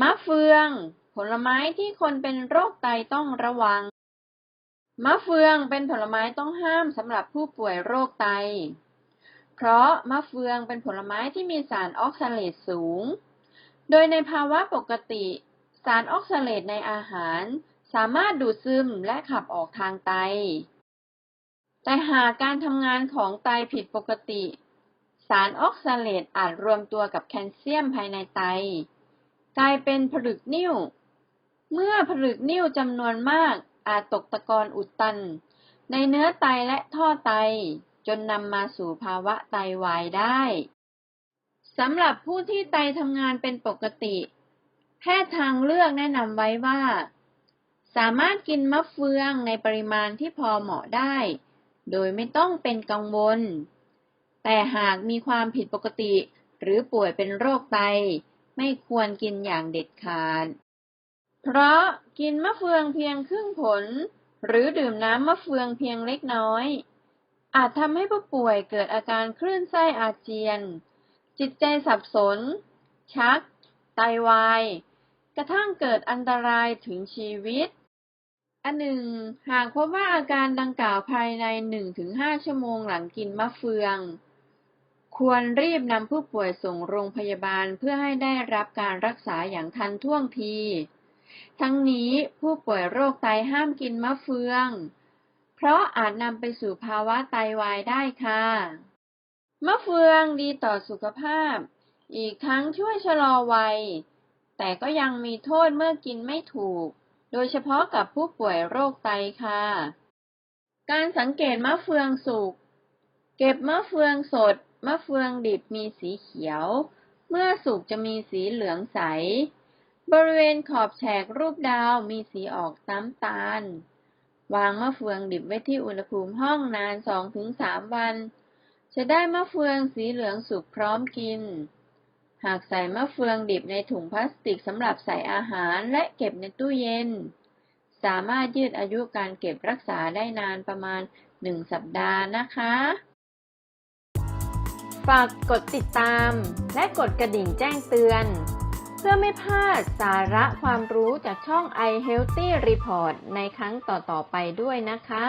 มะเฟือง ผลไม้ที่คนเป็นโรคไตต้องระวัง มะเฟืองเป็นผลไม้ต้องห้ามสำหรับผู้ป่วยโรคไต เพราะมะเฟืองเป็นผลไม้ที่มีสารออกซาเลตสูง โดยในภาวะปกติ สารออกซาเลตในอาหาร สามารถดูดซึมและขับออกทางไต แต่หากการทำงานของไตผิดปกติ สารออกซาเลตอาจรวมตัวกับแคลเซียมภายในไต กลายเป็นผลึกนิ่ว เมื่อผลึกนิ่วจำนวนมากอาจตกตะกอนอุดตัน ในเนื้อไตและท่อไต จนนำมาสู่ภาวะไตวายได้สำหรับผู้ที่ไตทำงานเป็นปกติ แพทย์ทางเลือกแนะนำไว้ว่า สามารถกินมะเฟืองในปริมาณที่พอเหมาะได้ โดยไม่ต้องเป็นกังวล แต่หากมีความผิดปกติหรือป่วยเป็นโรคไต ไม่ควรกินอย่างเด็ดขาด เพราะกินมะเฟืองเพียงครึ่งผล หรือดื่มน้ำมะเฟืองเพียงเล็กน้อย อาจทำให้ผู้ป่วยเกิดอาการคลื่นไส้อาเจียน จิตใจสับสน ชัก ไตวาย กระทั่งเกิดอันตรายถึงชีวิต อันหนึ่ง หากพบว่าอาการดังกล่าวภายใน 1-5 ชั่วโมงหลังกินมะเฟือง ควรรีบนำผู้ป่วยส่งโรงพยาบาลเพื่อให้ได้รับการรักษาอย่างทันท่วงที ทั้งนี้ผู้ป่วยโรคไตห้ามกินมะเฟือง เพราะอาจนำไปสู่ภาวะไตวายได้ค่ะ มะเฟืองดีต่อสุขภาพ อีกทั้งช่วยชะลอวัย แต่ก็ยังมีโทษเมื่อกินไม่ถูก โดยเฉพาะกับผู้ป่วยโรคไตค่ะ การสังเกตมะเฟืองสุก เก็บมะเฟืองสด มะเฟืองดิบมีสีเขียว เมื่อสุกจะมีสีเหลืองใส บริเวณขอบแฉกรูปดาวมีสีออกน้ำตาล วางมะเฟืองดิบไว้ที่อุณหภูมิห้องนาน 2-3 วัน จะได้มะเฟืองสีเหลืองสุกพร้อมกิน หากใส่มะเฟืองดิบในถุงพลาสติกสำหรับใส่อาหารและเก็บในตู้เย็น สามารถยืดอายุการเก็บรักษาได้นานประมาณ 1 สัปดาห์นะคะ ฝากกดติดตาม และกดกระดิ่งแจ้งเตือน เพื่อไม่พลาดสาระความรู้จากช่อง i Healthy Report ในครั้งต่อๆไปด้วยนะคะ